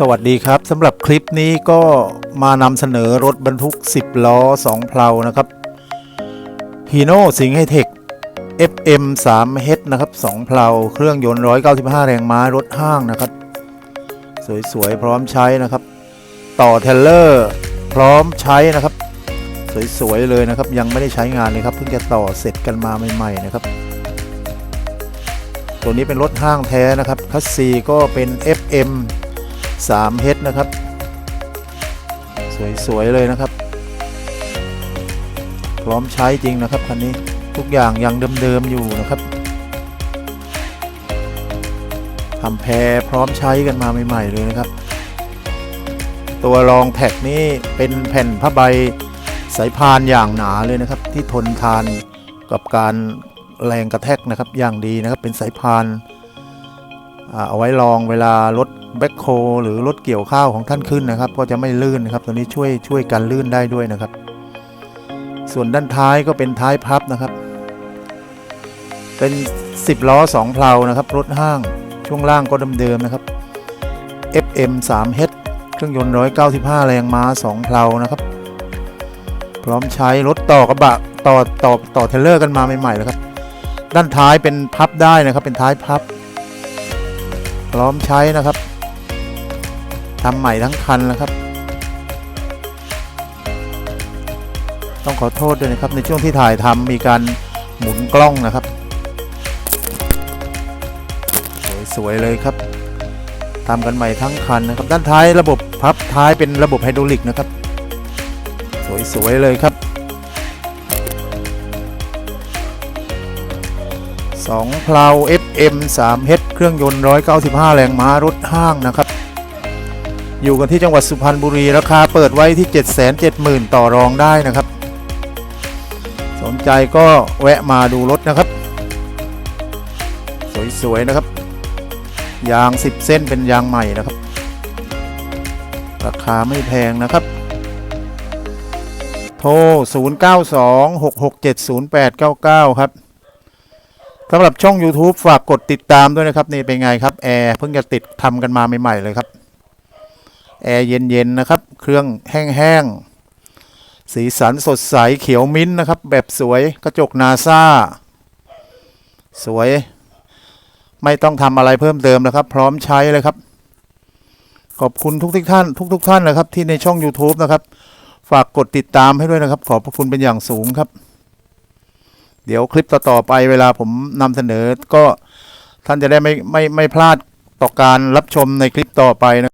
สวัสดีครับสำหรับคลิปนี้ก็มานำเสนอรถบรรทุก 10 ล้อ 2 เพลานะครับ Hino สิงห์ไฮเทค FM 3 h นะครับ 2 เพลา เครื่องยนต์ 195 แรงม้ารถห้างนะครับ สวย ๆ พร้อมใช้นะครับ ต่อเทเลอร์พร้อมใช้นะครับ สวย ๆ เลยนะครับ ยังไม่ได้ใช้งานเลยครับเพิ่งจะต่อเสร็จกันมาใหม่ ๆ นะครับ ตัวนี้เป็นรถห้างแท้นะครับคัสซีก็เป็น FM 3 h นะครับ สวย ๆ เลยนะครับ พร้อมใช้จริงนะครับคันนี้ทุกอย่างยังเดิม ๆ อยู่นะครับทำแพรพร้อมใช้กันมาใหม่ ๆ เลยนะครับ ตัวรองแท็กนี่เป็นแผ่นผ้าใบสายพานอย่างหนาเลยนะครับ ที่ทนทานกับการแรงกระแทกนะครับอย่างดีนะครับเป็นสายพานเอาไว้รองเวลารถ แบ็คโฮหรือรถเกี่ยวข้าวของท่านขึ้นนะครับ ก็จะไม่ลื่นนะครับ ตัวนี้ช่วยช่วยกันลื่นได้ด้วยนะครับ ส่วนด้านท้ายก็เป็นท้ายพับนะครับ เป็น 10 ล้อ 2 เพลานะครับ รถห้างช่วงล่างก็เดิมๆนะครับ FM 3 h เครื่องยนต์ 195 แรงม้า 2 เพลานะครับ พร้อมใช้รถต่อกระบะต่อต่อต่อเทรลเลอร์กันมาใหม่ๆแล้วครับ ด้านท้ายเป็นพับได้นะครับ เป็นท้ายพับ พร้อมใช้นะครับ ทำใหม่ทั้งคันแล้วครับ ต้องขอโทษด้วยนะครับในช่วงที่ถ่ายทำมีการหมุนกล้องนะครับ สวยๆเลยครับทำกันใหม่ทั้งคันนะครับ ด้านท้ายระบบพับท้ายเป็นระบบไฮดรอลิกนะครับ สวยๆเลยครับ2เพลา FM 3 h เครื่องยนต์ 195 แรงม้ารถห้างนะครับ อยู่กันที่จังหวัดสุพรรณบุรีราคาเปิดไว้ที่ 770,000 ต่อรองได้นะครับ สนใจก็แวะมาดูรถนะครับ สวยๆนะครับ ยาง 10 เส้นเป็นยางใหม่นะครับ ราคาไม่แพงนะครับ โทร 0926670899 ครับสำหรับช่อง YouTube ฝากกดติดตามด้วยนะครับ นี่เป็นไงครับ แอร์เพิ่งจะติดทำกันมาใหม่ ๆ เลยครับ แอร์เย็นๆนะครับ เครื่องแห้งๆ สีสันสดใสเขียวมิ้นท์นะครับ แบบสวยกระจกนาซาสวย ไม่ต้องทำอะไรเพิ่มเติมนะครับ พร้อมใช้เลยครับ ขอบคุณทุกทท่านทุกๆท่านนะครับ ที่ในช่อง YouTube นะครับ ฝากกดติดตามให้ด้วยนะครับ ขอบพระคุณเป็นอย่างสูงครับ เดี๋ยวคลิปต่อๆไปเวลาผมนำเสนอก็ท่านจะได้ไม่ไม่ไม่พลาดต่อการรับชมในคลิปต่อไปนะ